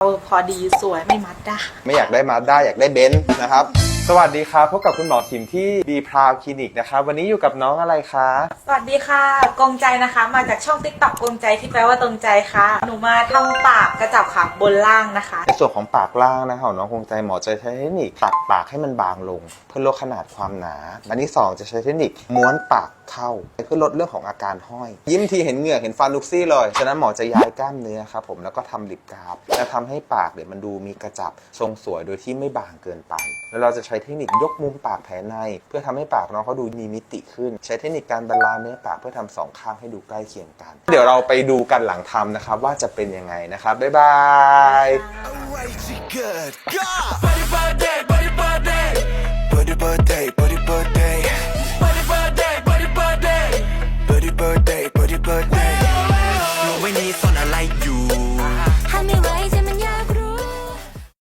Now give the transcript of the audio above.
เอาพอดีสวยไม่มัดด้าไม่อยากได้มาด้าอยากได้เบนซ์นะครับ สวัสดีครับพบกับคุณหมอขิมที่บีพราวคลินิกนะครับ วันนี้อยู่กับน้องอะไรคะ สวัสดีค่ะกงใจนะคะ มาจากช่องติ๊กต็อกกงใจที่แปลว่าตรงใจค่ะ หนูมาทำปากกระจับขาบนล่างนะคะ ในส่วนของปากล่างนะคะของน้องคงใจหมอจะใช้เทคนิคตัดปากให้มันบางลง เพื่อลดขนาดความหนา อันที่สองจะใช้เทคนิคม้วนปาก เข้าเพื่อลดเรื่องของอาการห้อย ยิ้มทีเห็นเหงือกเห็นฟันลุกซี่เลย ฉะนั้นหมอจะย้ายกล้ามเนื้อครับผมแล้วก็ทำลิปกราฟและทำให้ปากเนี่ยมันดูมีกระจับทรงสวยโดยที่ไม่บางเกินไป แล้วเราจะใช้เทคนิคยกมุมปากแผลใน เพื่อทำให้ปากน้องเขาดูมีมิติขึ้น ใช้เทคนิคการบาลานเนื้อปากเพื่อทำสองข้างให้ดูใกล้เคียงกัน เดี๋ยวเราไปดูกันหลังทำนะครับว่าจะเป็นยังไงนะครับบ๊ายบาย like you.